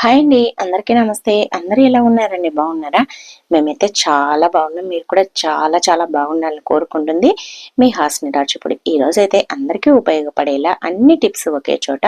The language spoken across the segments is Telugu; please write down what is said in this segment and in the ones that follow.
హాయ్ అండి. అందరికీ నమస్తే. అందరూ ఎలా ఉన్నారండి? బాగున్నారా? మేమైతే చాలా బాగున్నాం. మీరు కూడా చాలా చాలా బాగుండాలని కోరుకుంటుంది మీ హాస్ని రాజుపుడి ఈ రోజు అయితే అందరికీ ఉపయోగపడేలా అన్ని టిప్స్ ఒకే చోట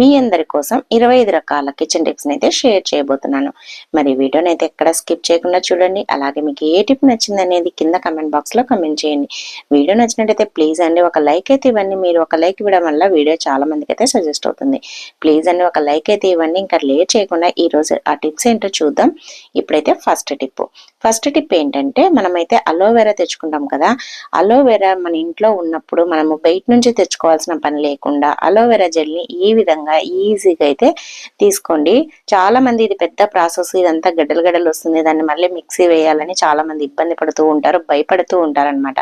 మీ అందరి కోసం ఇరవై ఐదు రకాల కిచెన్ టిప్స్ అయితే షేర్ చేయబోతున్నాను. మరి వీడియోని అయితే ఎక్కడ స్కిప్ చేయకుండా చూడండి. అలాగే మీకు ఏ టిప్ నచ్చింది అనేది కింద కమెంట్ బాక్స్లో కమెంట్ చేయండి. వీడియో నచ్చినట్టయితే ప్లీజ్ అండి ఒక లైక్ అయితే ఇవ్వండి. మీరు ఒక లైక్ ఇవ్వడం వల్ల వీడియో చాలా మందికి అయితే సజెస్ట్ అవుతుంది. ప్లీజ్ అండి ఒక లైక్ అయితే ఇవ్వండి. ఇంకా లేట్ లేకుండా ఈ రోజు ఆ టిప్స్ ఏంటో చూద్దాం. ఇప్పుడైతే ఫస్ట్ టిప్. ఫస్ట్ టిప్ ఏంటంటే మనమైతే అలోవెరా తెచ్చుకుంటాం కదా. అలోవెరా మన ఇంట్లో ఉన్నప్పుడు మనము బయట నుంచి తెచ్చుకోవాల్సిన పని లేకుండా అలోవెరా జెల్ని ఈ విధంగా ఈజీగా అయితే తీసుకోండి. చాలా మంది ఇది పెద్ద ప్రాసెస్ ఇదంతా గడ్డలు గడ్డలు వస్తుంది దాన్ని మళ్ళీ మిక్సీ వేయాలని చాలా మంది ఇబ్బంది పడుతూ ఉంటారు భయపడుతూ ఉంటారనమాట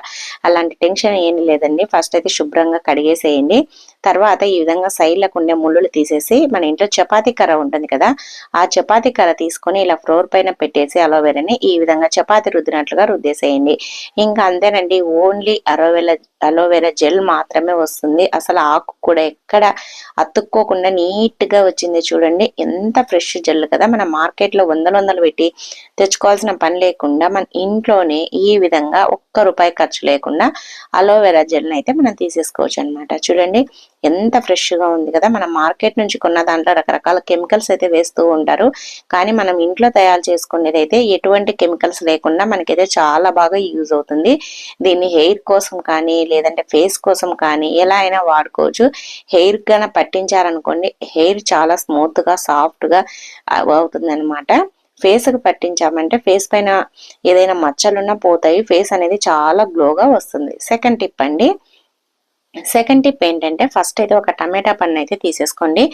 అలాంటి టెన్షన్ ఏం లేదండి. ఫస్ట్ అయితే శుభ్రంగా కడిగేసేయండి. తర్వాత ఈ విధంగా సైడ్లకు ఉండే ముళ్ళులు తీసేసి మన ఇంట్లో చపాతీ కర్ర ఉంటుంది కదా ఆ చపాతీ కర్ర తీసుకొని ఇలా ఫ్లోర్ పైన పెట్టేసి అలోవెరాని ఈ విధంగా చపాతి రుద్దినట్లుగా రుద్దేసేయండి. ఇంకా అంతేనండి ఓన్లీ అలోవెరా అలోవెరా జెల్ మాత్రమే వస్తుంది. అసలు ఆకు కూడా ఎక్కడ అతుక్కోకుండా నీట్గా వచ్చింది చూడండి. ఎంత ఫ్రెష్ జెల్ కదా మన మార్కెట్లో వందలు వందలు పెట్టి తెచ్చుకోవాల్సిన పని లేకుండా మన ఇంట్లోనే ఈ విధంగా ఒక్క రూపాయి ఖర్చు లేకుండా అలోవెరా జెల్ని అయితే మనం తీసేసుకోవచ్చు అనమాట చూడండి ఎంత ఫ్రెష్గా ఉంది కదా. మనం మార్కెట్ నుంచి కొన్న దాంట్లో రకరకాల కెమికల్స్ అయితే వేస్తూ ఉంటారు. కానీ మనం ఇంట్లో తయారు చేసుకునేది అయితే ఎటువంటి కెమికల్స్ లేకుండా మనకైతే చాలా బాగా యూజ్ అవుతుంది. దీన్ని హెయిర్ కోసం కానీ లేదంటే ఫేస్ కోసం కానీ ఎలా అయినా వాడుకోవచ్చు. హెయిర్ కన్నా పట్టించారనుకోండి హెయిర్ చాలా స్మూత్గా సాఫ్ట్గా అవుతుంది అనమాట ఫేస్కి పట్టించామంటే ఫేస్ పైన ఏదైనా మచ్చలున్నా పోతాయి. ఫేస్ అనేది చాలా గ్లోగా వస్తుంది. సెకండ్ టిప్ అండి సెకండ్ టిప్ ఏంటంటే ఫస్ట్ అయితే ఒక టమాటా పన్ను అయితే తీసేసుకోండి.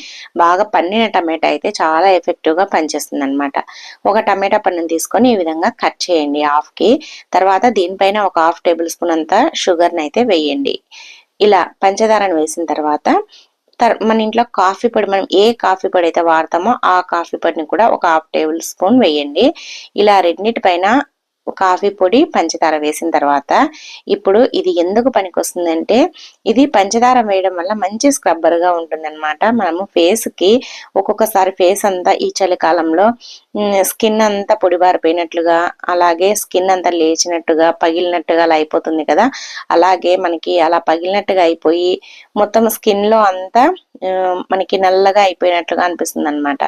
బాగా పన్నిన టమాటా అయితే చాలా ఎఫెక్టివ్గా పనిచేస్తుంది అనమాట ఒక టమాటా పన్నుని తీసుకొని ఈ విధంగా కట్ చేయండి హాఫ్కి తర్వాత దీనిపైన ఒక హాఫ్ టేబుల్ స్పూన్ అంతా షుగర్ని అయితే వేయండి. ఇలా పంచదారను వేసిన తర్వాత మన ఇంట్లో కాఫీ పొడి మనం ఏ కాఫీ పొడి అయితే వాడతామో ఆ కాఫీ పొడిని కూడా ఒక హాఫ్ టేబుల్ స్పూన్ వేయండి. ఇలా రెండింటి పైన కాఫీ పొడి పంచదార వేసిన తర్వాత ఇప్పుడు ఇది ఎందుకు పనికొస్తుందంటే ఇది పంచదార వేయడం వల్ల మంచి స్క్రబ్బర్గా ఉంటుంది మనము ఫేస్కి ఒక్కొక్కసారి ఫేస్ అంతా ఈ చలికాలంలో స్కిన్ అంతా పొడిబారిపోయినట్లుగా అలాగే స్కిన్ అంతా లేచినట్టుగా పగిలినట్టుగా అలా అయిపోతుంది కదా. అలాగే మనకి అలా పగిలినట్టుగా అయిపోయి మొత్తం స్కిన్లో అంతా మనకి నల్లగా అయిపోయినట్లుగా అనిపిస్తుంది అనమాట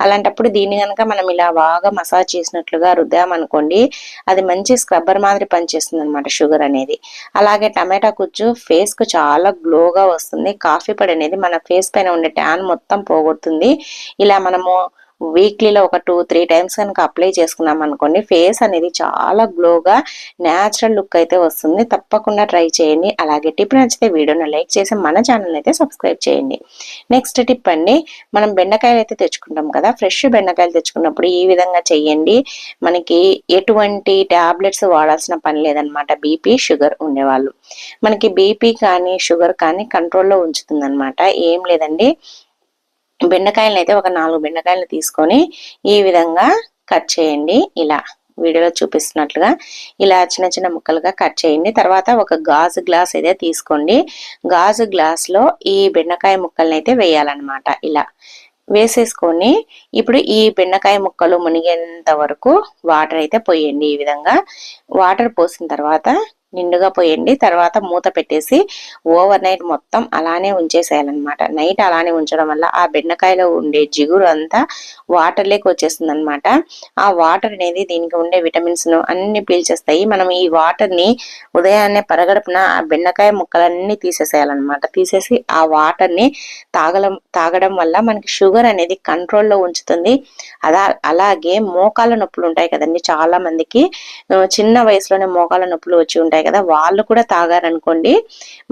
అలాంటప్పుడు దీన్ని కనుక మనం ఇలా బాగా మసాజ్ చేసినట్లుగా రుద్దామనుకోండి అది మంచి స్క్రబ్బర్ మాదిరి పనిచేస్తుంది అనమాట షుగర్ అనేది. అలాగే టమాటా కుచ్చు ఫేస్కు చాలా గ్లోగా వస్తుంది. కాఫీ పొడి అనేది మన ఫేస్ పైన ఉండే ట్యాన్ మొత్తం పోగొడుతుంది. ఇలా మనము వీక్లీలో ఒక టూ త్రీ టైమ్స్ కనుక అప్లై చేసుకున్నాం అనుకోండి ఫేస్ అనేది చాలా గ్లోగా న్యాచురల్ లుక్ అయితే వస్తుంది. తప్పకుండా ట్రై చేయండి. అలాగే టిప్ నచ్చితే వీడియోని లైక్ చేసి మన ఛానల్ అయితే సబ్స్క్రైబ్ చేయండి. నెక్స్ట్ టిప్ అండి మనం బెండకాయలు అయితే తెచ్చుకుంటాం కదా ఫ్రెష్ బెండకాయలు తెచ్చుకున్నప్పుడు ఈ విధంగా చేయండి. మనకి ఎటువంటి టాబ్లెట్స్ వాడాల్సిన పని లేదనమాట. బీపీ షుగర్ ఉండేవాళ్ళు. మనకి బీపీ కానీ షుగర్ కానీ కంట్రోల్లో ఉంచుతుంది ఏం లేదండి బెండకాయలను అయితే ఒక నాలుగు బెండకాయలు తీసుకొని ఈ విధంగా కట్ చేయండి. ఇలా వీడియోలో చూపిస్తున్నట్లుగా ఇలా చిన్న చిన్న ముక్కలుగా కట్ చేయండి. తర్వాత ఒక గాజు గ్లాస్ అయితే తీసుకోండి. గాజు గ్లాస్లో ఈ బెండకాయ ముక్కలను అయితే వేయాలన్నమాట. ఇలా వేసేసుకొని ఇప్పుడు ఈ బెండకాయ ముక్కలు మునిగేంత వరకు వాటర్ అయితే పోయండి ఈ విధంగా. వాటర్ పోసిన తర్వాత నిండుగా పోయండి. తర్వాత మూత పెట్టేసి ఓవర్ నైట్ మొత్తం అలానే ఉంచేసేయాలన్నమాట. నైట్ అలానే ఉంచడం వల్ల ఆ బెండకాయలో ఉండే జిగురు అంతా వాటర్ లేక వచ్చేస్తుంది అనమాట ఆ వాటర్ అనేది దీనికి ఉండే విటమిన్స్ను అన్ని పీల్చేస్తాయి. మనం ఈ వాటర్ని ఉదయాన్నే పరగడుపున ఆ బెండకాయ ముక్కలన్నీ తీసేసేయాలన్నమాట. తీసేసి ఆ వాటర్ని తాగడం తాగడం వల్ల మనకి షుగర్ అనేది కంట్రోల్లో ఉంచుతుంది. అలా అలాగే మోకాల నొప్పులు ఉంటాయి కదండి. చాలా మందికి చిన్న వయసులోనే మోకాల నొప్పులు వచ్చి ఉంటాయి. ఉంటాయి కదా వాళ్ళు కూడా తాగారనుకోండి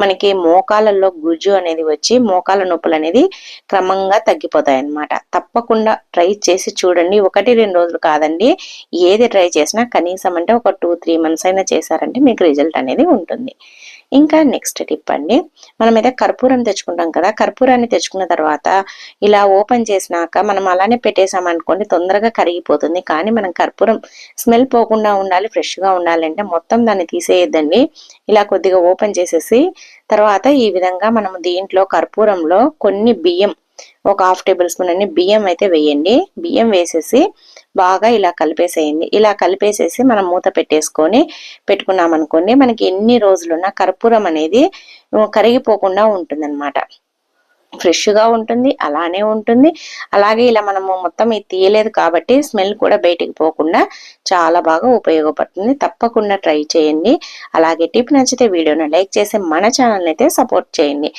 మనకి మోకాలలో గుజ్జు అనేది వచ్చి మోకాల నొప్పులు అనేది క్రమంగా తగ్గిపోతాయి అన్నమాట తప్పకుండా ట్రై చేసి చూడండి. ఒకటి రెండు రోజులు కాదండి. ఏది ట్రై చేసినా కనీసం అంటే ఒక టూ త్రీ మంత్స్ అయినా చేశారంటే మీకు రిజల్ట్ అనేది ఉంటుంది. ఇంకా నెక్స్ట్ టిప్ అండి. మనమైతే కర్పూరం తెచ్చుకుంటాం కదా కర్పూరాన్ని తెచ్చుకున్న తర్వాత ఇలా ఓపెన్ చేసినాక మనం అలానే పెట్టేసామనుకోండి తొందరగా కరిగిపోతుంది. కానీ మనం కర్పూరం స్మెల్ పోకుండా ఉండాలి ఫ్రెష్గా ఉండాలంటే మొత్తం దాన్ని తీసేయద్దండి. ఇలా కొద్దిగా ఓపెన్ చేసేసి తర్వాత ఈ విధంగా మనం దీంట్లో కర్పూరంలో కొన్ని బియ్యం ఒక హాఫ్ టేబుల్ స్పూన్ అన్ని బియ్యం అయితే వేయండి. బియ్యం వేసేసి బాగా ఇలా కలిపేసేయండి. ఇలా కలిపేసేసి మనం మూత పెట్టేసుకొని పెట్టుకున్నాం అనుకోండి మనకి ఎన్ని రోజులున్నా కర్పూరం అనేది కరిగిపోకుండా ఉంటుందన్నమాట. ఫ్రెష్గా ఉంటుంది అలానే ఉంటుంది. అలాగే ఇలా మనము మొత్తం ఇది తీయలేదు కాబట్టి స్మెల్ కూడా బయటికి పోకుండా చాలా బాగా ఉపయోగపడుతుంది. తప్పకుండా ట్రై చేయండి. అలాగే టిప్ నచ్చితే వీడియోని లైక్ చేసి మన ఛానల్ అయితే సపోర్ట్ చేయండి.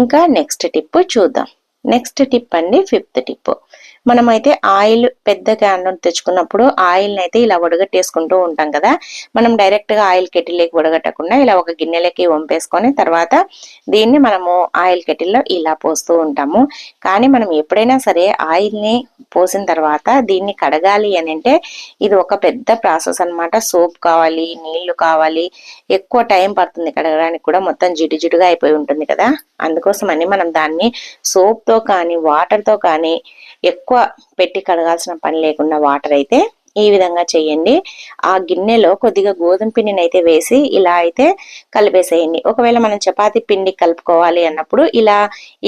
ఇంకా నెక్స్ట్ టిప్ చూద్దాం. నెక్స్ట్ టిప్ అండి ఫిఫ్త్ టిప్. మనమైతే ఆయిల్ పెద్ద క్యాన్ తెచ్చుకున్నప్పుడు ఆయిల్ని అయితే ఇలా వడగట్టేసుకుంటూ ఉంటాం కదా. మనం డైరెక్ట్గా ఆయిల్ కెటిల్లోకి వడగట్టకుండా ఇలా ఒక గిన్నెలకి వంపేసుకొని తర్వాత దీన్ని మనము ఆయిల్ కెటిల్లో ఇలా పోస్తూ ఉంటాము. కానీ మనం ఎప్పుడైనా సరే ఆయిల్ని పోసిన తర్వాత దీన్ని కడగాలి అని అంటే ఇది ఒక పెద్ద ప్రాసెస్ అనమాట సోప్ కావాలి నీళ్ళు కావాలి ఎక్కువ టైం పడుతుంది కడగడానికి కూడా మొత్తం జిడి జిడుగా అయిపోయి ఉంటుంది కదా. అందుకోసమని మనం దాన్ని సోప్తో కానీ వాటర్తో కానీ ఎక్కువ పెట్టి కడగాల్సిన పని లేకుండా వాటర్ అయితే ఈ విధంగా చేయండి. ఆ గిన్నెలో కొద్దిగా గోధుమ పిండిని అయితే వేసి ఇలా అయితే కలిపేసేయండి. ఒకవేళ మనం చపాతీ పిండి కలుపుకోవాలి అన్నప్పుడు ఇలా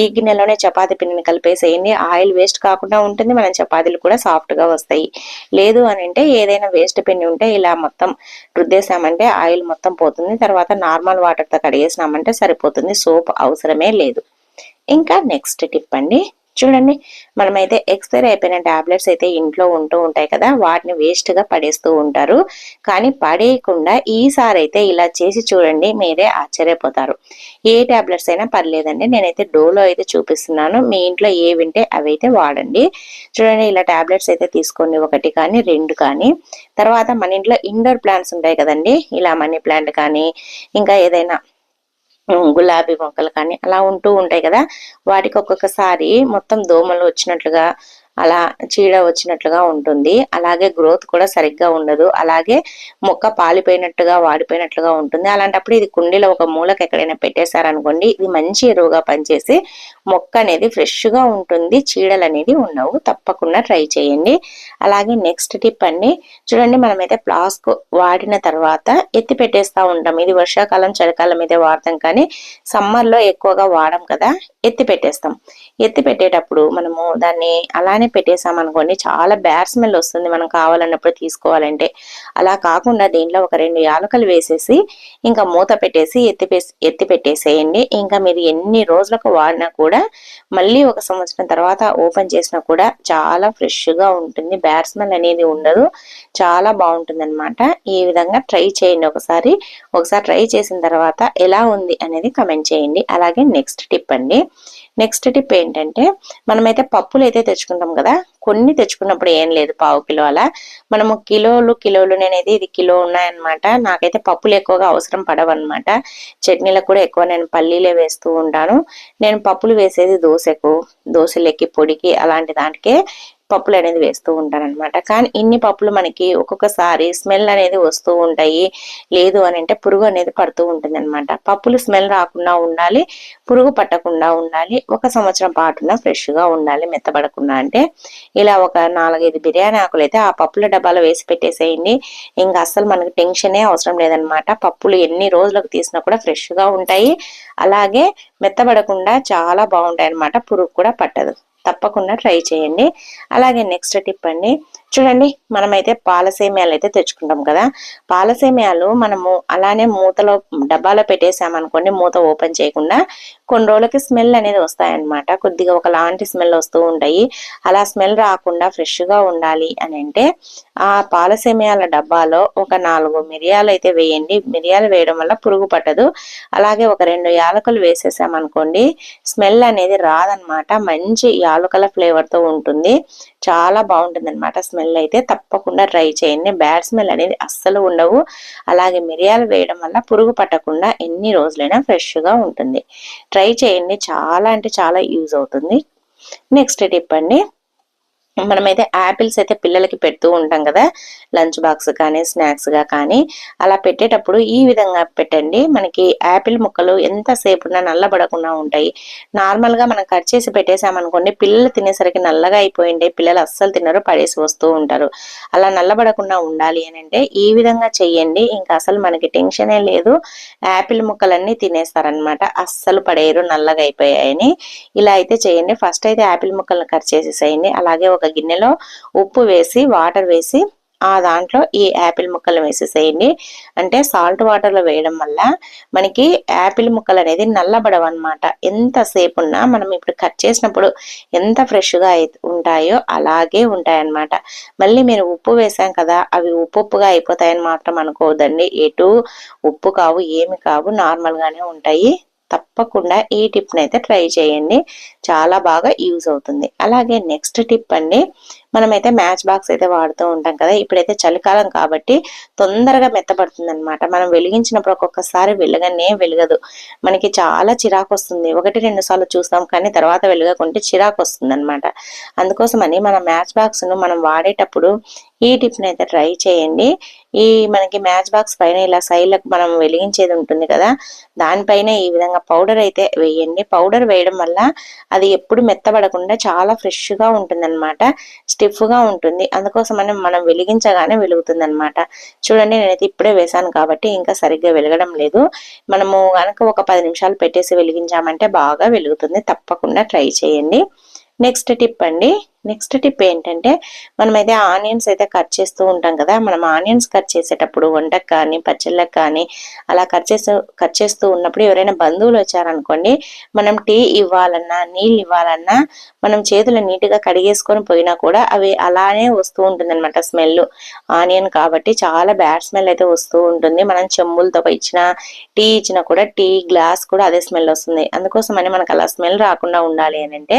ఈ గిన్నెలోనే చపాతీ పిండిని కలిపేసేయండి. ఆయిల్ వేస్ట్ కాకుండా ఉంటుంది. మనం చపాతీలు కూడా సాఫ్ట్గా వస్తాయి. లేదు అని అంటే ఏదైనా వేస్ట్ పిండి ఉంటే ఇలా మొత్తం రుద్దేసామంటే ఆయిల్ మొత్తం పోతుంది. తర్వాత నార్మల్ వాటర్తో కడిగేసినామంటే సరిపోతుంది. సోప్ అవసరమే లేదు. ఇంకా నెక్స్ట్ టిప్ అండి. చూడండి మనమైతే ఎక్స్పైర్ అయిపోయిన టాబ్లెట్స్ అయితే ఇంట్లో ఉంటూ ఉంటాయి కదా వాటిని వేస్ట్గా పడేస్తూ ఉంటారు. కానీ పడేయకుండా ఈసారి అయితే ఇలా చేసి చూడండి మీరే ఆశ్చర్యపోతారు. ఏ టాబ్లెట్స్ అయినా పర్లేదండి నేనైతే డోలో అయితే చూపిస్తున్నాను. మీ ఇంట్లో ఏవి వింటే అవి అయితే వాడండి. చూడండి ఇలా టాబ్లెట్స్ అయితే తీసుకోండి ఒకటి కానీ రెండు కానీ. తర్వాత మన ఇంట్లో ఇండోర్ ప్లాంట్స్ ఉంటాయి కదండి ఇలా మనీ ప్లాంట్ కానీ ఇంకా ఏదైనా గులాబీ మొక్కలు కానీ అలా ఉంటూ ఉంటాయి కదా. వాటికి ఒక్కొక్కసారి మొత్తం దోమలు వచ్చినట్లుగా అలా చీడ వచ్చినట్లుగా ఉంటుంది. అలాగే గ్రోత్ కూడా సరిగ్గా ఉండదు. అలాగే మొక్క పాలిపోయినట్టుగా వాడిపోయినట్లుగా ఉంటుంది. అలాంటప్పుడు ఇది కుండీలో ఒక మూలకి ఎక్కడైనా పెట్టేశారనుకోండి ఇది మంచి ఎరువుగా పనిచేసి మొక్క అనేది ఫ్రెష్గా ఉంటుంది. చీడలు అనేది ఉండవు. తప్పకుండా ట్రై చేయండి. అలాగే నెక్స్ట్ టిప్ అండి చూడండి మనమైతే ఫ్లాస్క్ వాడిన తర్వాత ఎత్తి పెట్టేస్తూ ఉంటాం. ఇది వర్షాకాలం చలికాలం అయితే వాడతాం కానీ సమ్మర్లో ఎక్కువగా వాడం కదా ఎత్తి పెట్టేస్తాం. ఎత్తి పెట్టేటప్పుడు మనము దాన్ని అలానే పెట్టేసాం అనుకోండి చాలా బ్యాడ్ స్మెల్ వస్తుంది మనం కావాలన్నప్పుడు తీసుకోవాలంటే. అలా కాకుండా దీంట్లో ఒక రెండు యాలకలు వేసేసి ఇంకా మూత పెట్టేసి ఎత్తి ఎత్తి పెట్టేసేయండి. ఇంకా మీరు ఎన్ని రోజులకు వాడినా కూడా మళ్ళీ ఒక సంవత్సరం తర్వాత ఓపెన్ చేసినా కూడా చాలా ఫ్రెష్గా ఉంటుంది. బ్యాడ్ స్మెల్ అనేది ఉండదు. చాలా బాగుంటుంది అనమాట ఈ విధంగా ట్రై చేయండి ఒకసారి. ఒకసారి ట్రై చేసిన తర్వాత ఎలా ఉంది అనేది కమెంట్ చేయండి. అలాగే నెక్స్ట్ టిప్ అండి. నెక్స్ట్ టిప్ ఏంటంటే మనమైతే పప్పులు అయితే తెచ్చుకుంటాం కదా కొన్ని తెచ్చుకున్నప్పుడు ఏం లేదు పావు కిలో అలా. మనము కిలోలు కిలోలు నేనైతే ఇది కిలో ఉన్నాయన్నమాట. నాకైతే పప్పులు ఎక్కువగా అవసరం పడవన్నమాట. చట్నీలకు కూడా ఎక్కువ నేను పల్లీలే వేస్తూ ఉంటాను. నేను పప్పులు వేసేది దోశకు దోశలెక్కి పొడికి అలాంటి దానికే పప్పులు అనేది వేస్తూ ఉంటారనమాట కానీ ఇన్ని పప్పులు మనకి ఒక్కొక్కసారి స్మెల్ అనేది వస్తూ ఉంటాయి. లేదు అని అంటే పురుగు అనేది పడుతూ ఉంటుంది అనమాట పప్పులు స్మెల్ రాకుండా ఉండాలి పురుగు పట్టకుండా ఉండాలి ఒక సంవత్సరం పాటున ఫ్రెష్గా ఉండాలి మెత్తబడకుండా అంటే. ఇలా ఒక నాలుగైదు బిర్యానీ ఆకులు అయితే ఆ పప్పుల డబ్బాలో వేసి పెట్టేసేయండి. ఇంకా అస్సలు మనకి టెన్షనే అవసరం లేదనమాట పప్పులు ఎన్ని రోజులకు తీసినా కూడా ఫ్రెష్గా ఉంటాయి. అలాగే మెత్తబడకుండా చాలా బాగుంటాయి అనమాట పురుగు కూడా పట్టదు. తప్పకుండా ట్రై చేయండి. అలాగే నెక్స్ట్ టిప్ అండి. చూడండి మనమైతే పాలసేమియాలు అయితే తెచ్చుకుంటాం కదా. పాలసేమియాలు మనము అలానే మూతలో డబ్బాలో పెట్టేసామనుకోండి మూత ఓపెన్ చేయకుండా కొన్ని రోజులకి స్మెల్ అనేది వస్తాయన్నమాట. కొద్దిగా ఒకలాంటి స్మెల్ వస్తూ ఉంటాయి. అలా స్మెల్ రాకుండా ఫ్రెష్గా ఉండాలి అని అంటే ఆ పాలసేమియాల డబ్బాలో ఒక నాలుగు మిరియాలు అయితే వేయండి. మిరియాలు వేయడం వల్ల పురుగు పట్టదు. అలాగే ఒక రెండు యాలకులు వేసేసామనుకోండి స్మెల్ అనేది రాదనమాట. మంచి యాలకుల ఫ్లేవర్తో ఉంటుంది. చాలా బాగుంటుంది అనమాట స్మెల్ అయితే. తప్పకుండా ట్రై చేయండి. బ్యాడ్ స్మెల్ అనేది అస్సలు ఉండవు. అలాగే మిరియాలు వేయడం వల్ల పురుగు పట్టకుండా ఎన్ని రోజులైనా ఫ్రెష్గా ఉంటుంది. ట్రై చేయండి. చాలా అంటే చాలా యూజ్ అవుతుంది. నెక్స్ట్ టిప్ అండి. మనమైతే యాపిల్స్ అయితే పిల్లలకి పెడుతూ ఉంటాం కదా. లంచ్ బాక్స్ కానీ స్నాక్స్గా కానీ అలా పెట్టేటప్పుడు ఈ విధంగా పెట్టండి. మనకి యాపిల్ ముక్కలు ఎంతసేపు ఉన్నా నల్లబడకుండా ఉంటాయి. నార్మల్గా మనం కట్ చేసి పెట్టేసామనుకోండి పిల్లలు తినేసరికి నల్లగా అయిపోయిండే పిల్లలు అస్సలు తినరు పడేసి వస్తూ ఉంటారు. అలా నల్లబడకుండా ఉండాలి అని అంటే ఈ విధంగా చెయ్యండి. ఇంకా అసలు మనకి టెన్షనే లేదు. యాపిల్ ముక్కలన్నీ తినేస్తారనమాట అస్సలు పడేయరు నల్లగా అయిపోయాయని. ఇలా అయితే చేయండి ఫస్ట్ అయితే యాపిల్ ముక్కలను కట్ చేసేసేయండి. అలాగే ఒక గిన్నెలో ఉప్పు వేసి వాటర్ వేసి ఆ దాంట్లో ఈ యాపిల్ ముక్కలు వేసేసేయండి. అంటే సాల్ట్ వాటర్లో వేయడం వల్ల మనకి యాపిల్ ముక్కలు అనేది నల్లబడవు అనమాట ఎంతసేపు ఉన్నా మనం ఇప్పుడు కట్ చేసినప్పుడు ఎంత ఫ్రెష్గా ఉంటాయో అలాగే ఉంటాయన్నమాట. మళ్ళీ మీరు ఉప్పు వేసాం కదా అవి ఉప్పు ఉప్పుగా అయిపోతాయని మాత్రం అనుకోవద్దండి. ఎటు ఉప్పు కావు ఏమి కావు నార్మల్గానే ఉంటాయి. తప్పకుండా ఈ టిప్ని అయితే ట్రై చేయండి. చాలా బాగా యూజ్ అవుతుంది. అలాగే నెక్స్ట్ టిప్ అండి మనమైతే మ్యాచ్ బాక్స్ అయితే వాడుతూ ఉంటాం కదా. ఇప్పుడైతే చలికాలం కాబట్టి తొందరగా మెత్తపడుతుంది అనమాట మనం వెలిగించినప్పుడు ఒక్కొక్కసారి వెలగనే వెలగదు. మనకి చాలా చిరాకు వస్తుంది. ఒకటి రెండు సార్లు చూస్తాం కానీ తర్వాత వెలగకుంటే చిరాకు వస్తుంది అనమాట అందుకోసమని మన మ్యాచ్ బాక్స్ను మనం వాడేటప్పుడు ఈ టిప్ని అయితే ట్రై చేయండి. ఈ మనకి మ్యాచ్ బాక్స్ పైన ఇలా సైడ్లకు మనం వెలిగించేది ఉంటుంది కదా. దానిపైన ఈ విధంగా పౌడర్ అయితే వేయండి. పౌడర్ వేయడం వల్ల అది ఎప్పుడు మెత్తబడకుండా చాలా ఫ్రెష్గా ఉంటుంది అనమాట స్టిఫ్గా ఉంటుంది. అందుకోసమని మనం వెలిగించగానే వెలుగుతుంది అనమాట చూడండి నేనైతే ఇప్పుడే వేసాను కాబట్టి ఇంకా సరిగ్గా వెలగడం లేదు. మనము కనుక ఒక పది నిమిషాలు పెట్టేసి వెలిగించామంటే బాగా వెలుగుతుంది. తప్పకుండా ట్రై చేయండి. నెక్స్ట్ టిప్ అండి. నెక్స్ట్ టిప్ ఏంటంటే మనమైతే ఆనియన్స్ అయితే కట్ చేస్తూ ఉంటాం కదా మనం ఆనియన్స్ కట్ చేసేటప్పుడు వంటకు కానీ పచ్చళ్ళకు కానీ అలా కట్ చేస్తూ కట్ చేస్తూ ఉన్నప్పుడు ఎవరైనా బంధువులు వచ్చారనుకోండి మనం టీ ఇవ్వాలన్నా నీళ్ళు ఇవ్వాలన్నా మనం చేతులు నీట్గా కడిగేసుకొని పోయినా కూడా అవి అలానే వస్తూ ఉంటుందన్నమాట స్మెల్. ఆనియన్ కాబట్టి చాలా బ్యాడ్ స్మెల్ అయితే వస్తూ ఉంటుంది. మనం చెమ్ములతో ఇచ్చిన టీ ఇచ్చినా కూడా టీ గ్లాస్ కూడా అదే స్మెల్ వస్తుంది. అందుకోసమని మనకు అలా స్మెల్ రాకుండా ఉండాలి అని అంటే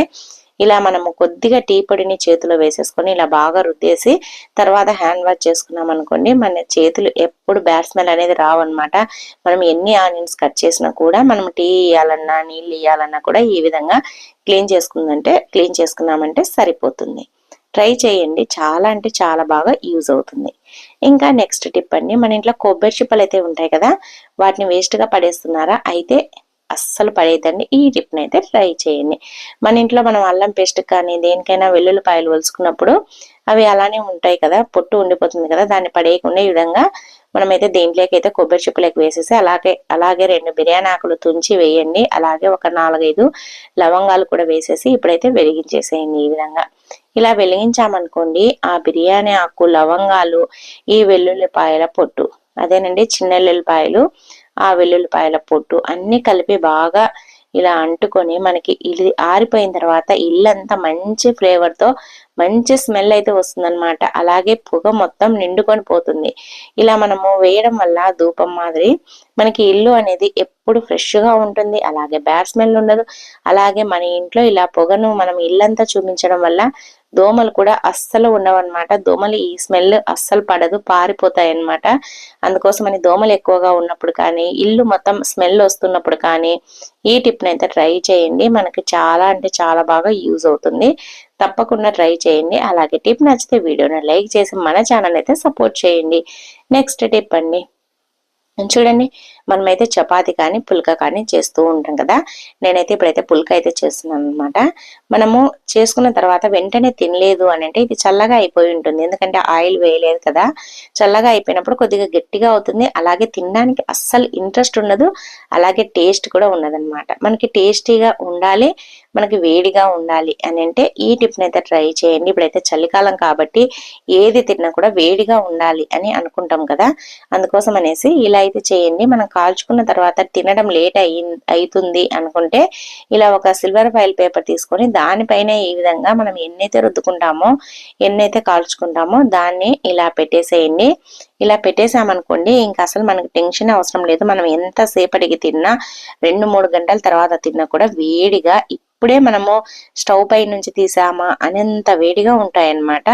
ఇలా మనము కొద్దిగా టీ పొడిని చేతిలో వేసేసుకొని ఇలా బాగా రుద్దేసి తర్వాత హ్యాండ్ వాష్ చేసుకున్నాం అనుకోండి మన చేతులు ఎప్పుడు బ్యాడ్ స్మెల్ అనేది రావన్నమాట. మనం ఎన్ని ఆనియన్స్ కట్ చేసినా కూడా మనం టీ ఇవ్వాలన్నా నీళ్ళు ఇవ్వాలన్నా కూడా ఈ విధంగా క్లీన్ చేసుకుందంటే క్లీన్ చేసుకున్నామంటే సరిపోతుంది. ట్రై చేయండి. చాలా అంటే చాలా బాగా యూజ్ అవుతుంది. ఇంకా నెక్స్ట్ టిప్ అండి మన ఇంట్లో కొబ్బరి చిప్పలు అయితే ఉంటాయి కదా వాటిని వేస్ట్గా పడేస్తున్నారా? అయితే అస్సలు పడేదండి ఈ టిప్ని అయితే ట్రై చేయండి. మన ఇంట్లో మనం అల్లం పేస్ట్ కానీ దేనికైనా వెల్లుల్లిపాయలు వలుసుకున్నప్పుడు అవి అలానే ఉంటాయి కదా పొట్టు ఉండిపోతుంది కదా దాన్ని పడేయకుండా ఈ విధంగా మనమైతే దీంట్లోకి అయితే కొబ్బరి చిప్పులకు వేసేసి అలాగే అలాగే రెండు బిర్యానీ ఆకులు తుంచి వేయండి. అలాగే ఒక నాలుగైదు లవంగాలు కూడా వేసేసి ఇప్పుడైతే వెలిగించేసేయండి ఈ విధంగా. ఇలా వెలిగించామనుకోండి ఆ బిర్యానీ ఆకు లవంగాలు ఈ వెల్లుల్లిపాయల పొట్టు అదేనండి చిన్న వెల్లుల్లిపాయలు ఆ వెల్లుల్లిపాయల పొట్టు అన్ని కలిపి బాగా ఇలా అంటుకొని మనకి ఇది ఆరిపోయిన తర్వాత ఇల్లంతా మంచి ఫ్లేవర్తో మంచి స్మెల్ అయితే వస్తుందన్నమాట. అలాగే పొగ మొత్తం నిండుకొని పోతుంది. ఇలా మనము వేయడం వల్ల ధూపం మాదిరి మనకి ఇల్లు అనేది ఎప్పుడు ఫ్రెష్గా ఉంటుంది. అలాగే బ్యాడ్ స్మెల్ ఉండదు. అలాగే మన ఇంట్లో ఇలా పొగను మనం ఇల్లంతా చూపించడం వల్ల దోమలు కూడా అస్సలు ఉండవన్నమాట. దోమలు ఈ స్మెల్ అస్సలు పడదు పారిపోతాయి అనమాట అందుకోసమని దోమలు ఎక్కువగా ఉన్నప్పుడు కానీ ఇల్లు మొత్తం స్మెల్ వస్తున్నప్పుడు కానీ ఈ టిప్ని అయితే ట్రై చేయండి. మనకి చాలా అంటే చాలా బాగా యూజ్ అవుతుంది. తప్పకుండా ట్రై చేయండి. అలాగే టిప్ నచ్చితే వీడియోని లైక్ చేసి మన ఛానల్ అయితే సపోర్ట్ చేయండి. నెక్స్ట్ టిప్ అండి. చూడండి మనమైతే చపాతి కానీ పుల్క కానీ చేస్తూ ఉంటాం కదా. నేనైతే ఇప్పుడైతే పుల్క అయితే చేస్తున్నాను అనమాట మనము చేసుకున్న తర్వాత వెంటనే తినలేదు అని అంటే ఇది చల్లగా అయిపోయి ఉంటుంది. ఎందుకంటే ఆయిల్ వేయలేదు కదా. చల్లగా అయిపోయినప్పుడు కొద్దిగా గట్టిగా అవుతుంది. అలాగే తినడానికి అస్సలు ఇంట్రెస్ట్ ఉండదు. అలాగే టేస్ట్ కూడా ఉన్నదనమాట మనకి టేస్టీగా ఉండాలి. మనకి వేడిగా ఉండాలి అని అంటే ఈ టిప్ని అయితే ట్రై చేయండి. ఇప్పుడైతే చలికాలం కాబట్టి ఏది తిన్నా కూడా వేడిగా ఉండాలి అని అనుకుంటాం కదా. అందుకోసం అనేసి ఇలా అయితే చేయండి. మనం కాల్చుకున్న తర్వాత తినడం లేట్ అయి అవుతుంది అనుకుంటే ఇలా ఒక సిల్వర్ ఫైల్ పేపర్ తీసుకొని దానిపైన ఈ విధంగా మనం ఎన్నైతే రుద్దుకుంటామో ఎన్నైతే కాల్చుకుంటామో దాన్ని ఇలా పెట్టేసేయండి. ఇలా పెట్టేసామనుకోండి ఇంకా అసలు మనకి టెన్షన్ అవసరం లేదు. మనం ఎంత సేపటికి తిన్నా రెండు మూడు గంటల తర్వాత తిన్నా కూడా వేడిగా ఇప్పుడే మనము స్టవ్ పై నుంచి తీసామా అనేంత వేడిగా ఉంటాయన్నమాట.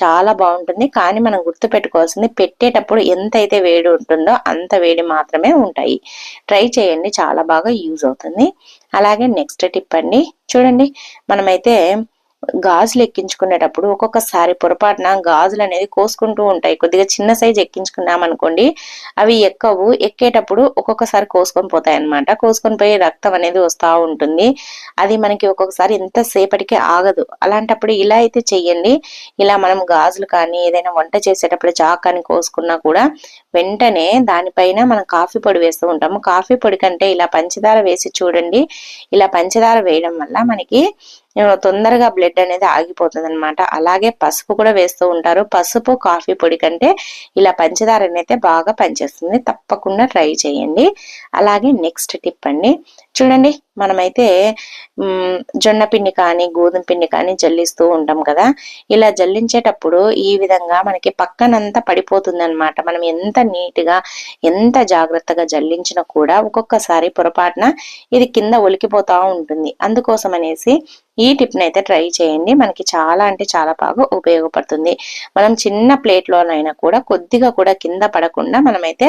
చాలా బాగుంటుంది. కానీ మనం గుర్తు పెట్టుకోవాల్సింది పెట్టేటప్పుడు ఎంతైతే వేడి ఉంటుందో అంత వేడి మాత్రమే ఉంటాయి. ట్రై చేయండి. చాలా బాగా యూజ్ అవుతుంది. అలాగే నెక్స్ట్ టిప్ అండి. చూడండి. మనమైతే గాజులు ఎక్కించుకునేటప్పుడు ఒక్కొక్కసారి పొరపాటున గాజులు అనేది కోసుకుంటూ ఉంటాయి. కొద్దిగా చిన్న సైజు ఎక్కించుకున్నాం అనుకోండి అవి ఎక్కవు. ఎక్కేటప్పుడు ఒక్కొక్కసారి కోసుకొని పోతాయి అనమాట కోసుకొని పోయి రక్తం అనేది వస్తూ ఉంటుంది. అది మనకి ఒక్కొక్కసారి ఎంతసేపటికి ఆగదు. అలాంటప్పుడు ఇలా అయితే చెయ్యండి. ఇలా మనం గాజులు కానీ ఏదైనా వంట చేసేటప్పుడు చాకాని కోసుకున్నా కూడా వెంటనే దానిపైన మనం కాఫీ పొడి వేస్తూ ఉంటాము. కాఫీ పొడి కంటే ఇలా పంచదార వేసి చూడండి. ఇలా పంచదార వేయడం వల్ల మనకి తొందరగా బ్లడ్ అనేది ఆగిపోతుంది అనమాట అలాగే పసుపు కూడా వేస్తూ ఉంటారు. పసుపు కాఫీ పొడి కంటే ఇలా పంచదార బాగా పనిచేస్తుంది. తప్పకుండా ట్రై చేయండి. అలాగే నెక్స్ట్ టిప్ అండి. చూడండి మనమైతే జొన్న పిండి కానీ గోధుమ పిండి కానీ జల్లిస్తూ ఉంటాం కదా. ఇలా జల్లించేటప్పుడు ఈ విధంగా మనకి పక్కనంతా పడిపోతుంది అనమాట మనం ఎంత నీట్గా ఎంత జాగ్రత్తగా జల్లించినా కూడా ఒక్కొక్కసారి పొరపాటున ఇది కింద ఒలికిపోతా ఉంటుంది. అందుకోసం అనేసి ఈ టిప్ని అయితే ట్రై చేయండి. మనకి చాలా అంటే చాలా బాగా ఉపయోగపడుతుంది. మనం చిన్న ప్లేట్లోనైనా కూడా కొద్దిగా కూడా కింద పడకుండా మనమైతే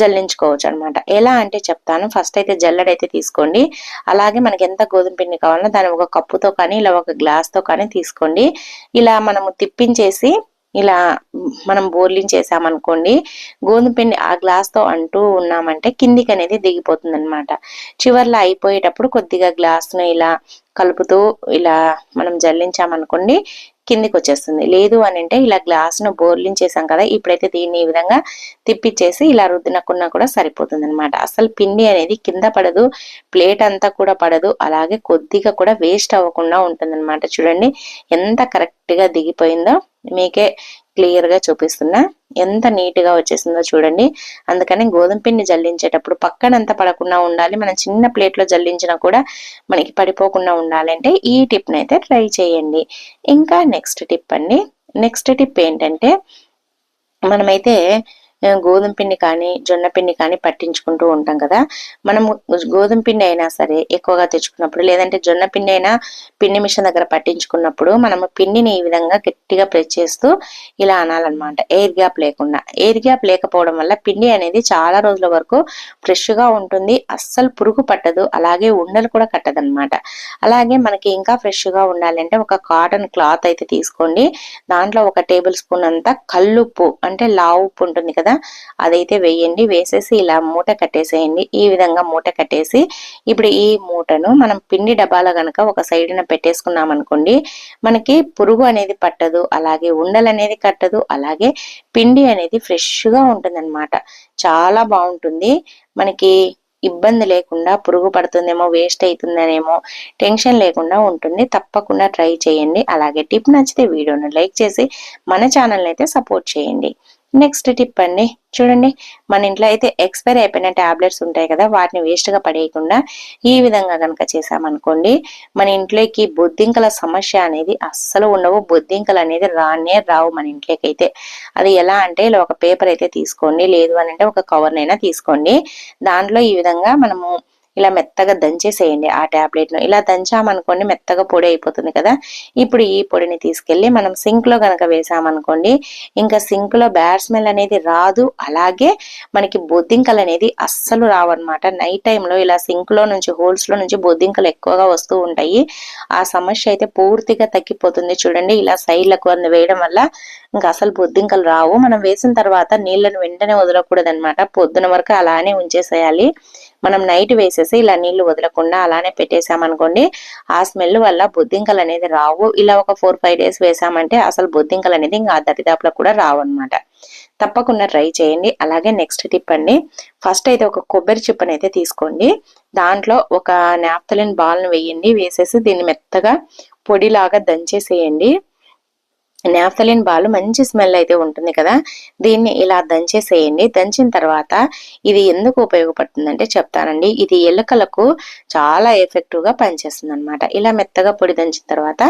జల్లించుకోవచ్చు అనమాట ఎలా అంటే చెప్తాను. ఫస్ట్ అయితే జల్లెడైతే తీసుకోండి. అలాగే మనకి ఎంత గోధుమ పిండి కావాలన్నా దాన్ని ఒక కప్పుతో కానీ ఇలా ఒక గ్లాస్తో కానీ తీసుకోండి. ఇలా మనము తిప్పించేసి ఇలా మనం బోర్లింగ్ చేసామనుకోండి గోధుమ పిండి ఆ గ్లాస్తో అంటూ ఉన్నామంటే కిందికి అనేది దిగిపోతుంది అనమాట చివర్లో అయిపోయేటప్పుడు కొద్దిగా గ్లాస్ను ఇలా కలుపుతూ ఇలా మనం జల్లించామనుకోండి కిందికి వచ్చేస్తుంది లేదు అని అంటే ఇలా గ్లాస్ను బోర్లించేసాం కదా ఇప్పుడైతే దీన్ని ఈ విధంగా తిప్పిచ్చేసి ఇలా రుద్దినకున్నా కూడా సరిపోతుంది అనమాట అసలు పిండి అనేది కింద పడదు ప్లేట్ అంతా కూడా పడదు అలాగే కొద్దిగా కూడా వేస్ట్ అవ్వకుండా ఉంటుంది చూడండి ఎంత కరెక్ట్గా దిగిపోయిందో. మీకే క్లియర్గా చూపిస్తున్నా. ఎంత నీట్గా వచ్చేసిందో చూడండి. అందుకని గోధుమ పిండి జల్లించేటప్పుడు పక్కనంత పడకుండా ఉండాలి. మనం చిన్న ప్లేట్లో జల్లించినా కూడా మనకి పడిపోకుండా ఉండాలంటే ఈ టిప్ అయితే ట్రై చేయండి. ఇంకా నెక్స్ట్ టిప్ అండి. నెక్స్ట్ టిప్ ఏంటంటే మనమైతే గోధుమ పిండి కానీ జొన్న పిండి కానీ పట్టించుకుంటూ ఉంటాం కదా. మనం గోధుమ పిండి అయినా సరే ఎక్కువగా తెచ్చుకున్నప్పుడు లేదంటే జొన్న పిండి అయినా పిండి మిషన్ దగ్గర పట్టించుకున్నప్పుడు మనము పిండిని ఈ విధంగా గట్టిగా ప్రెస్ చేస్తూ ఇలా అనాలన్నమాట. ఎయిర్ గ్యాప్ లేకుండా. ఎయిర్ గ్యాప్ లేకపోవడం వల్ల పిండి అనేది చాలా రోజుల వరకు ఫ్రెష్గా ఉంటుంది. అస్సలు పురుగు పట్టదు. అలాగే ఉండలు కూడా కట్టదనమాట అలాగే మనకి ఇంకా ఫ్రెష్గా ఉండాలంటే ఒక కాటన్ క్లాత్ అయితే తీసుకోండి. దాంట్లో ఒక టేబుల్ స్పూన్ అంతా కల్లుప్పు అంటే లావు ఉప్పు ఉంటుంది కదా కదా? అదైతే వేయండి. వేసేసి ఇలా మూట కట్టేసేయండి. ఈ విధంగా మూట కట్టేసి ఇప్పుడు ఈ మూటను మనం పిండి డబ్బాలో కనుక ఒక సైడ్న పెట్టేసుకున్నాం అనుకోండి మనకి పురుగు అనేది పట్టదు అలాగే ఉండలు అనేది కట్టదు అలాగే పిండి అనేది ఫ్రెష్గా ఉంటుంది చాలా బాగుంటుంది. మనకి ఇబ్బంది లేకుండా పురుగు పడుతుందేమో వేస్ట్ అవుతుందనేమో టెన్షన్ లేకుండా ఉంటుంది. తప్పకుండా ట్రై చేయండి. అలాగే టిప్ నచ్చితే వీడియోను లైక్ చేసి మన ఛానల్ అయితే సపోర్ట్ చేయండి. నెక్స్ట్ టిప్ అండి. చూడండి మన ఇంట్లో అయితే ఎక్స్పైర్ అయిపోయిన టాబ్లెట్స్ ఉంటాయి కదా వాటిని వేస్ట్గా పడేయకుండా ఈ విధంగా కనుక చేసామనుకోండి మన ఇంట్లోకి బొద్దింకల సమస్య అనేది అస్సలు ఉండవు. బొద్దింకలు అనేది రానే రావు మన ఇంట్లోకి అయితే అది ఎలా అంటే ఇలా ఒక పేపర్ అయితే తీసుకోండి లేదు అని అంటే ఒక కవర్నైనా తీసుకోండి. దాంట్లో ఈ విధంగా మనము ఇలా మెత్తగా దంచేసేయండి ఆ ట్యాబ్లెట్ను ఇలా దంచామనుకోండి మెత్తగా పొడి అయిపోతుంది కదా. ఇప్పుడు ఈ పొడిని తీసుకెళ్ళి మనం సింక్లో వేసామనుకోండి ఇంకా సింక్లో బ్యాడ్ స్మెల్ అనేది రాదు. అలాగే మనకి బొద్దింకలు అనేది అస్సలు రావన్నమాట. నైట్ టైంలో ఇలా సింక్లో నుంచి హోల్స్లో నుంచి బొద్దింకలు ఎక్కువగా వస్తూ ఉంటాయి. ఆ సమస్య అయితే పూర్తిగా తగ్గిపోతుంది చూడండి. ఇలా సైడ్లకు వేయడం వల్ల ఇంకా అసలు బొద్దింకలు రావు. మనం వేసిన తర్వాత నీళ్ళను వెంటనే వదలకూడదు అనమాట పొద్దున వరకు అలానే ఉంచేసేయాలి. మనం నైట్ వేసేసి ఇలా నీళ్ళు వదలకుండా అలానే పెట్టేసామనుకోండి ఆ స్మెల్ వల్ల బొద్దింకలు అనేది రావు. ఇలా ఒక ఫోర్ ఫైవ్ డేస్ వేసామంటే అసలు బొద్దింకలు అనేది ఇంకా దరిదాపులకు కూడా రావు అనమాట తప్పకుండా ట్రై చేయండి. అలాగే నెక్స్ట్ టిప్ అండి ఫస్ట్ అయితే ఒక కొబ్బరి చిప్పని అయితే తీసుకోండి. దాంట్లో ఒక నాప్తలిన్ బాల్ను వేయండి. వేసేసి దీన్ని మెత్తగా పొడిలాగా దంచేసేయండి. నాఫ్తలిన్ బాల్ మంచి స్మెల్ అయితే ఉంటుంది కదా. దీన్ని ఇలా దంచేసేయండి. దంచిన తర్వాత ఇది ఎందుకు ఉపయోగపడుతుందంటే చెప్తానండి. ఇది ఎలుకలకు చాలా ఎఫెక్టివ్గా పనిచేస్తుంది అనమాట ఇలా మెత్తగా పొడి దంచిన తర్వాత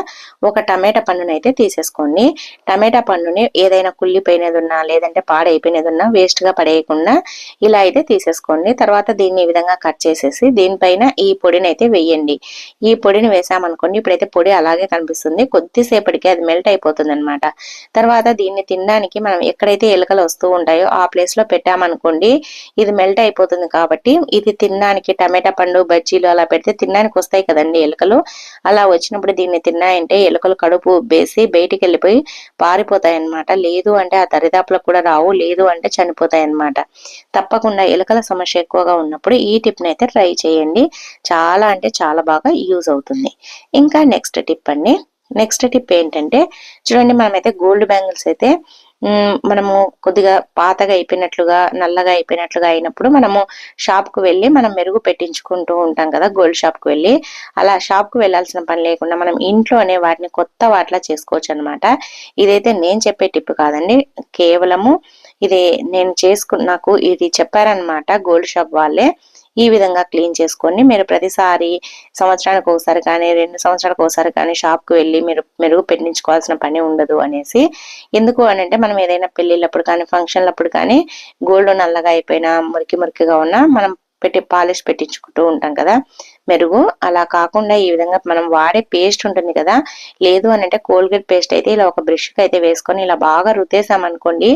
ఒక టమాటా పండుని అయితే తీసేసుకోండి. టమాటా పండుని ఏదైనా కుళ్ళిపోయినది ఉన్నా లేదంటే పాడైపోయినది ఉన్నా వేస్ట్గా పడేయకుండా ఇలా అయితే తీసేసుకోండి. తర్వాత దీన్ని ఈ విధంగా కట్ చేసేసి దీనిపైన ఈ పొడిని అయితే వేయండి. ఈ పొడిని వేసామనుకోండి ఇప్పుడైతే పొడి అలాగే కనిపిస్తుంది. కొద్దిసేపటికి అది మెల్ట్ అయిపోతుంది అనమాట తర్వాత దీన్ని తినడానికి మనం ఎక్కడైతే ఎలుకలు వస్తూ ఉంటాయో ఆ ప్లేస్లో పెట్టామనుకోండి ఇది మెల్ట్ అయిపోతుంది కాబట్టి ఇది తినడానికి టమాటా పండు బజ్జీలు అలా పెడితే తినడానికి వస్తాయి కదండి ఎలుకలు. అలా వచ్చినప్పుడు దీన్ని తిన్నాయంటే ఎలుకలు కడుపు ఉబ్బేసి బయటికి వెళ్ళిపోయి పారిపోతాయి అనమాట లేదు అంటే ఆ దరిదాపులకు కూడా రావు లేదు అంటే చనిపోతాయి అనమాట తప్పకుండా ఎలుకల సమస్య ఎక్కువగా ఉన్నప్పుడు ఈ టిప్ అయితే ట్రై చేయండి. చాలా అంటే చాలా బాగా యూజ్ అవుతుంది. ఇంకా నెక్స్ట్ టిప్ అండి. నెక్స్ట్ టిప్ ఏంటంటే చూడండి మనమైతే గోల్డ్ బ్యాంగిల్స్ అయితే మనము కొద్దిగా పాతగా అయిపోయినట్లుగా నల్లగా అయిపోయినట్లుగా అయినప్పుడు మనము షాప్కు వెళ్ళి మనం మెరుగు పెట్టించుకుంటూ ఉంటాం కదా గోల్డ్ షాప్కు వెళ్ళి. అలా షాప్కు వెళ్ళాల్సిన పని లేకుండా మనం ఇంట్లోనే వాటిని కొత్త వాటిలా చేసుకోవచ్చు అనమాట ఇదైతే నేను చెప్పే టిప్ కాదండి కేవలము ఇది నేను చేసుకు నాకు ఇది చెప్పారనమాట గోల్డ్ షాప్ వాళ్ళే. ఈ విధంగా క్లీన్ చేసుకొని మీరు ప్రతిసారి సంవత్సరానికి ఒకసారి కానీ రెండు సంవత్సరాలకు ఒకసారి కానీ షాప్కి వెళ్ళి మీరు మెరుగు పెట్టించుకోవాల్సిన పని ఉండదు అనేసి. ఎందుకు అని అంటే మనం ఏదైనా పెళ్ళిళ్ళప్పుడు కానీ ఫంక్షన్లప్పుడు కానీ గోల్డ్ నల్లగా అయిపోయినా మురికి మురికిగా ఉన్నా మనం పెట్టి పాలిష్ పెట్టించుకుంటూ ఉంటాం కదా. మెరుగు అలా కాకుండా ఈ విధంగా మనం వాడే పేస్ట్ ఉంటుంది కదా లేదు అని అంటే కోల్గేట్ పేస్ట్ అయితే ఇలా ఒక బ్రష్కి అయితే వేసుకొని ఇలా బాగా రుద్దేశామనుకోండి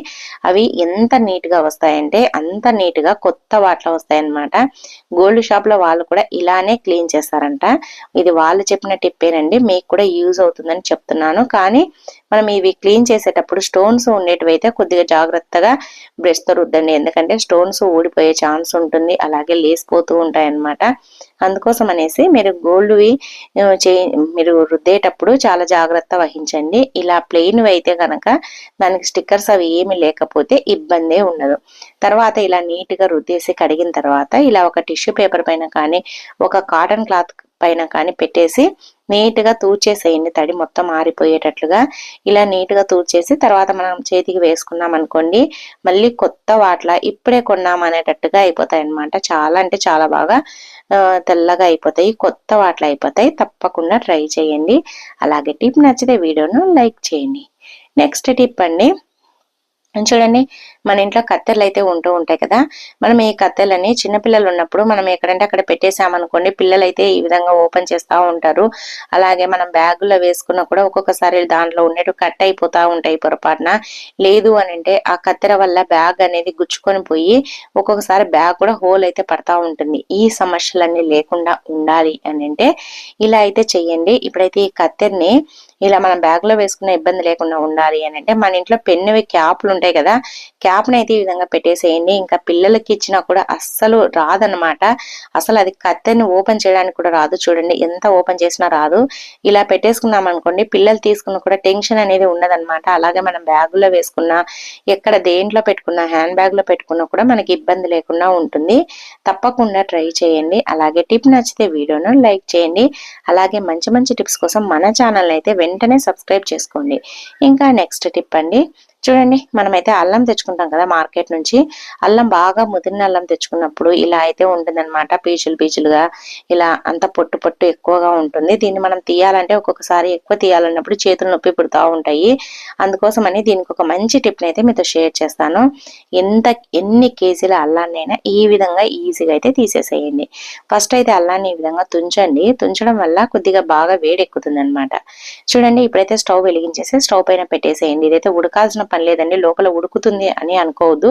అవి ఎంత నీట్గా వస్తాయంటే అంత నీట్గా కొత్త వాటిలో వస్తాయన్నమాట. గోల్డ్ షాప్లో వాళ్ళు కూడా ఇలానే క్లీన్ చేస్తారంట. ఇది వాళ్ళు చెప్పిన టిప్పేనండి మీకు కూడా యూజ్ అవుతుందని చెప్తున్నాను. కానీ మనం ఇవి క్లీన్ చేసేటప్పుడు స్టోన్స్ ఉండేటివైతే కొద్దిగా జాగ్రత్తగా బ్రష్తో రుద్దండి. ఎందుకంటే స్టోన్స్ ఊడిపోయే ఛాన్స్ ఉంటుంది అలాగే లేసిపోతూ ఉంటాయి అన్నమాట అందుకోసం అనేసి మీరు గోల్డ్వి చే మీరు రుద్దేటప్పుడు చాలా జాగ్రత్త వహించండి. ఇలా ప్లెయిన్వి అయితే కనుక దానికి స్టిక్కర్స్ అవి ఏమి లేకపోతే ఇబ్బందే ఉండదు. తర్వాత ఇలా నీట్గా రుద్దేసి కడిగిన తర్వాత ఇలా ఒక టిష్యూ పేపర్ పైన కానీ ఒక కాటన్ క్లాత్ పైన కానీ పెట్టేసి నీట్గా తూర్చేసేయండి. తడి మొత్తం ఆరిపోయేటట్లుగా ఇలా నీట్గా తూర్చేసి తర్వాత మనం చేతికి వేసుకున్నాం అనుకోండి మళ్ళీ కొత్త వాట్ల ఇప్పుడే కొన్నాం అనేటట్టుగా అయిపోతాయి అనమాట చాలా అంటే చాలా బాగా తెల్లగా అయిపోతాయి. కొత్త వాటిలో అయిపోతాయి. తప్పకుండా ట్రై చేయండి. అలాగే టిప్ నచ్చితే వీడియోను లైక్ చేయండి. నెక్స్ట్ టిప్ అండి. చూడండి మన ఇంట్లో కత్తెర్లు అయితే ఉంటూ ఉంటాయి కదా మనం ఈ కత్తెలని చిన్నపిల్లలు ఉన్నప్పుడు మనం ఎక్కడంటే అక్కడ పెట్టేసామనుకోండి పిల్లలు అయితే ఈ విధంగా ఓపెన్ చేస్తూ ఉంటారు. అలాగే మనం బ్యాగులో వేసుకున్నా కూడా ఒక్కొక్కసారి దాంట్లో ఉండేవి కట్ అయిపోతా ఉంటాయి పొరపాటున. లేదు అని అంటే ఆ కత్తెర వల్ల బ్యాగ్ అనేది గుచ్చుకొని పోయి ఒక్కొక్కసారి బ్యాగ్ కూడా హోల్ అయితే పడతా ఉంటుంది. ఈ సమస్యలన్నీ లేకుండా ఉండాలి అని అంటే ఇలా అయితే చెయ్యండి. ఇప్పుడైతే ఈ కత్తెరని ఇలా మనం బ్యాగ్లో వేసుకునే ఇబ్బంది లేకుండా ఉండాలి అని అంటే మన ఇంట్లో పెన్నువి క్యాప్లు ఉంటాయి కదా క్యాప్ అయితే ఈ విధంగా పెట్టేసేయండి. ఇంకా పిల్లలకి ఇచ్చినా కూడా అస్సలు రాదనమాట అసలు అది కత్తెని ఓపెన్ చేయడానికి కూడా రాదు. చూడండి ఎంత ఓపెన్ చేసినా రాదు. ఇలా పెట్టేసుకున్నాం అనుకోండి పిల్లలు తీసుకున్న కూడా టెన్షన్ అనేది ఉండదన్నమాట. అలాగే మనం బ్యాగులో వేసుకున్నా ఎక్కడ దేంట్లో పెట్టుకున్నా హ్యాండ్ బ్యాగ్లో పెట్టుకున్నా కూడా మనకి ఇబ్బంది లేకుండా ఉంటుంది. తప్పకుండా ట్రై చేయండి. అలాగే టిప్ నచ్చితే వీడియోను లైక్ చేయండి. అలాగే మంచి మంచి టిప్స్ కోసం మన ఛానల్ అయితే వెంటనే సబ్స్క్రైబ్ చేసుకోండి. ఇంకా నెక్స్ట్ టిప్ అండి. చూడండి మనమైతే అల్లం తెచ్చుకుంటాం కదా మార్కెట్ నుంచి. అల్లం బాగా ముదిరిన అల్లం తెచ్చుకున్నప్పుడు ఇలా అయితే ఉంటుందన్నమాట పీచులు పీచులుగా. ఇలా అంత పొట్టు పొట్టు ఎక్కువగా ఉంటుంది. దీన్ని మనం తీయాలంటే ఒక్కొక్కసారి ఎక్కువ తీయాలన్నప్పుడు చేతులు నొప్పి పుడుతూ ఉంటాయి. అందుకోసమని దీనికి ఒక మంచి టిప్ని అయితే మీతో షేర్ చేస్తాను. ఎంత ఎన్ని కేజీల అల్లాన్నైనా ఈ విధంగా ఈజీగా అయితే తీసేసేయండి. ఫస్ట్ అయితే అల్లాన్ని ఈ విధంగా తుంచండి. తుంచడం వల్ల కొద్దిగా బాగా వేడెక్కుతుంది అనమాట చూడండి ఇప్పుడైతే స్టవ్ వెలిగించేసి స్టవ్ పైన పెట్టేసేయండి. ఇదైతే ఉడకాల్సిన పని లేదండి లోపల ఉడుకుతుంది అని అనుకోవద్దు.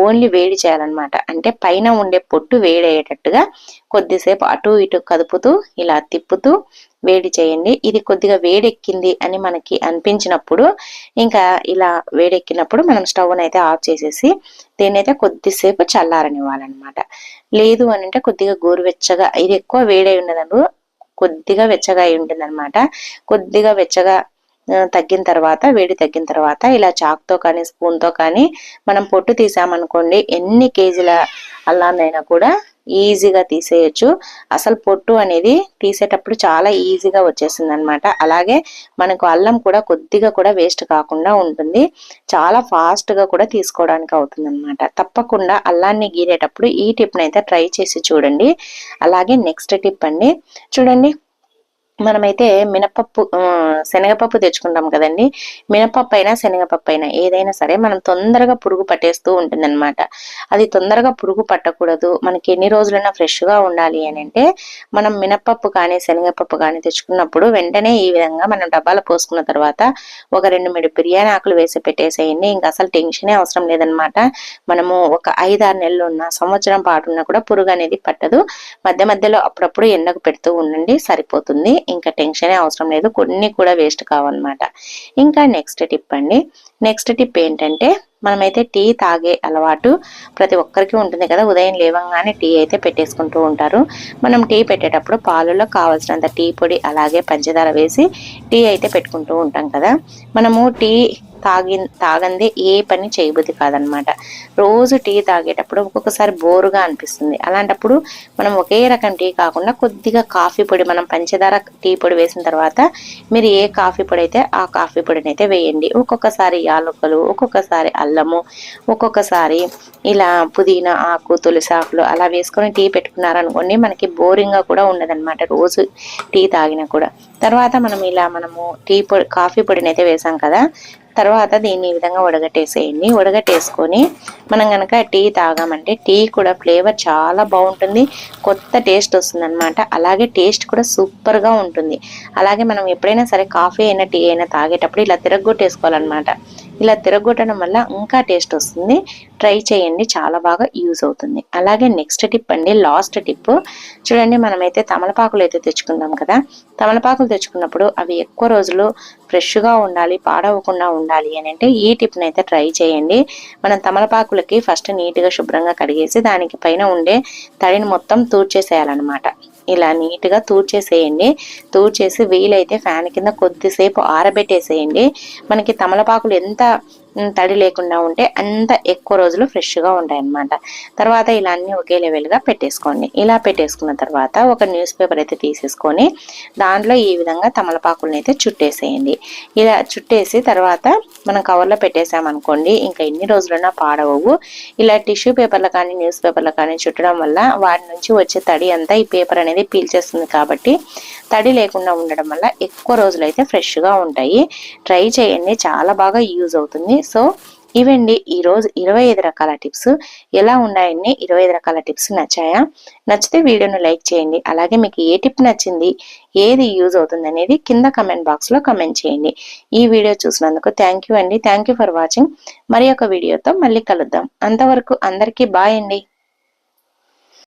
ఓన్లీ వేడి చేయాలన్నమాట. అంటే పైన ఉండే పొట్టు వేడయ్యేటట్టుగా కొద్దిసేపు అటు ఇటు కదుపుతూ ఇలా తిప్పుతూ వేడి చేయండి. ఇది కొద్దిగా వేడెక్కింది అని మనకి అనిపించినప్పుడు ఇంకా ఇలా వేడెక్కినప్పుడు మనం స్టవ్ అయితే ఆఫ్ చేసేసి దీన్ని అయితే కొద్దిసేపు చల్లారనివ్వాలన్నమాట. లేదు అని అంటే కొద్దిగా గోరువెచ్చగా ఇది ఎక్కువ వేడై ఉన్నదను కొద్దిగా వెచ్చగా అయి ఉంటుంది అనమాట కొద్దిగా వెచ్చగా తగ్గిన తర్వాత వేడి తగ్గిన తర్వాత ఇలా చాక్తో కానీ స్పూన్తో కానీ మనం పొట్టు తీసామనుకోండి ఎన్ని కేజీల అల్లాన్నైనా కూడా ఈజీగా తీసేయచ్చు. అసలు పొట్టు అనేది తీసేటప్పుడు చాలా ఈజీగా వచ్చేసింది అనమాట అలాగే మనకు అల్లం కూడా కొద్దిగా కూడా వేస్ట్ కాకుండా ఉంటుంది. చాలా ఫాస్ట్గా కూడా తీసుకోవడానికి అవుతుంది అనమాట తప్పకుండా అల్లాన్ని గీరేటప్పుడు ఈ టిప్ని అయితే ట్రై చేసి చూడండి. అలాగే నెక్స్ట్ టిప్ అండి. చూడండి మనమైతే మినపప్పు శనగపప్పు తెచ్చుకుంటాం కదండి. మినపప్పు అయినా శనగపప్పు అయినా ఏదైనా సరే మనం తొందరగా పురుగు పట్టేస్తూ ఉంటుందన్నమాట. అది తొందరగా పురుగు పట్టకూడదు. మనకి ఎన్ని రోజులైనా ఫ్రెష్గా ఉండాలి అని అంటే మనం మినపప్పు కానీ శనగపప్పు కానీ తెచ్చుకున్నప్పుడు వెంటనే ఈ విధంగా మనం డబ్బాలో పోసుకున్న తర్వాత ఒక రెండు మూడు బిర్యానీ ఆకులు వేసి పెట్టేసేయండి. ఇంకా అసలు టెన్షనే అవసరం లేదనమాట మనము ఒక ఐదారు నెలలు ఉన్న సంవత్సరం పాటు ఉన్నా కూడా పురుగు అనేది పట్టదు. మధ్య మధ్యలో అప్పుడప్పుడు ఎండకు పెడుతూ ఉండండి. సరిపోతుంది. ఇంకా టెన్షనే అవసరం లేదు. కొన్ని కూడా వేస్ట్ కావన్నమాట. ఇంకా నెక్స్ట్ టిప్ అండి. నెక్స్ట్ టిప్ ఏంటంటే మనమైతే టీ తాగే అలవాటు ప్రతి ఒక్కరికి ఉంటుంది కదా. ఉదయం లేవంగానే టీ అయితే పెట్టేసుకుంటూ ఉంటారు. మనం టీ పెట్టేటప్పుడు పాలలో కావాల్సినంత టీ పొడి అలాగే పంచదార వేసి టీ అయితే పెట్టుకుంటూ ఉంటాం కదా. మనము టీ తాగి తాగందే ఏ పని చేయబుద్ధి కాదనమాట. రోజు టీ తాగేటప్పుడు ఒక్కొక్కసారి బోరుగా అనిపిస్తుంది. అలాంటప్పుడు మనం ఒకే రకం టీ కాకుండా కొద్దిగా కాఫీ పొడి మనం పంచదార టీ పొడి వేసిన తర్వాత మీరు ఏ కాఫీ పొడి అయితే ఆ కాఫీ పొడిని అయితే వేయండి. ఒక్కొక్కసారి యాలకులు ఒక్కొక్కసారి అల్లము ఒక్కొక్కసారి ఇలా పుదీనా ఆకు తులసి ఆకులు అలా వేసుకొని టీ పెట్టుకున్నారనుకోండి మనకి బోరింగ్గా కూడా ఉండదన్నమాట రోజు టీ తాగినా కూడా. తర్వాత మనం ఇలా మనము టీ పొడి కాఫీ పొడిని అయితే వేసాం కదా తర్వాత దీన్ని ఈ విధంగా ఉడగట్టేసేయండి ఉడగట్టేసుకొని మనం కనుక టీ తాగామంటే టీ కూడా ఫ్లేవర్ చాలా బాగుంటుంది. కొత్త టేస్ట్ వస్తుంది అనమాట అలాగే టేస్ట్ కూడా సూపర్గా ఉంటుంది. అలాగే మనం ఎప్పుడైనా సరే కాఫీ అయినా టీ అయినా తాగేటప్పుడు ఇలా తిరగొట్టేసుకోవాలన్నమాట. ఇలా తిరగొట్టడం వల్ల ఇంకా టేస్ట్ వస్తుంది. ట్రై చేయండి చాలా బాగా యూజ్ అవుతుంది. అలాగే నెక్స్ట్ టిప్ అండి లాస్ట్ టిప్. చూడండి మనమైతే తమలపాకులు అయితే తెచ్చుకుందాం కదా. తమలపాకులు తెచ్చుకున్నప్పుడు అవి ఎక్కువ రోజులు ఫ్రెష్గా ఉండాలి పాడవకుండా ఉండాలి అని అంటే ఈ టిప్ని అయితే ట్రై చేయండి. మనం తమలపాకులకి ఫస్ట్ నీట్గా శుభ్రంగా కడిగేసి దానికి పైన ఉండే తడిని మొత్తం తూర్చేసేయాలన్నమాట. ఇలా నీట్గా తూర్చేసేయండి తూర్చేసి వీలైతే ఫ్యాన్ కింద కొద్దిసేపు ఆరబెట్టేసేయండి. మనకి తమలపాకులు ఎంత తడి లేకుండా ఉంటే అంత ఎక్కువ రోజులు ఫ్రెష్గా ఉంటాయి అన్నమాట తర్వాత ఇలా అన్ని ఒకే లెవెల్గా పెట్టేసుకోండి. ఇలా పెట్టేసుకున్న తర్వాత ఒక న్యూస్ పేపర్ అయితే తీసేసుకొని దాంట్లో ఈ విధంగా తమలపాకులను అయితే చుట్టేసేయండి. ఇలా చుట్టేసి తర్వాత మనం కవర్లో పెట్టేసామనుకోండి ఇంకా ఎన్ని రోజులైనా పాడవవు. ఇలా టిష్యూ పేపర్లు కానీ న్యూస్ పేపర్లు కానీ చుట్టడం వల్ల వాటి నుంచి వచ్చే తడి అంతా ఈ పేపర్ అనేది పీల్చేస్తుంది కాబట్టి తడి లేకుండా ఉండడం వల్ల ఎక్కువ రోజులు అయితే ఫ్రెష్గా ఉంటాయి. ట్రై చేయండి. చాలా బాగా యూజ్ అవుతుంది. సో ఇవండి ఈరోజు ఇరవై ఐదు రకాల టిప్స్. ఎలా ఉన్నాయండి? ఇరవై ఐదు రకాల టిప్స్ నచ్చాయా? నచ్చితే వీడియోను లైక్ చేయండి. అలాగే మీకు ఏ టిప్ నచ్చింది? ఏది యూజ్ అవుతుంది అనేది కింద కమెంట్ బాక్స్లో కమెంట్ చేయండి. ఈ వీడియో చూసినందుకు థ్యాంక్ యూ అండి. Thank you for watching. మరి ఒక వీడియోతో మళ్ళీ కలుద్దాం. అంతవరకు అందరికీ బాయ్ అండి.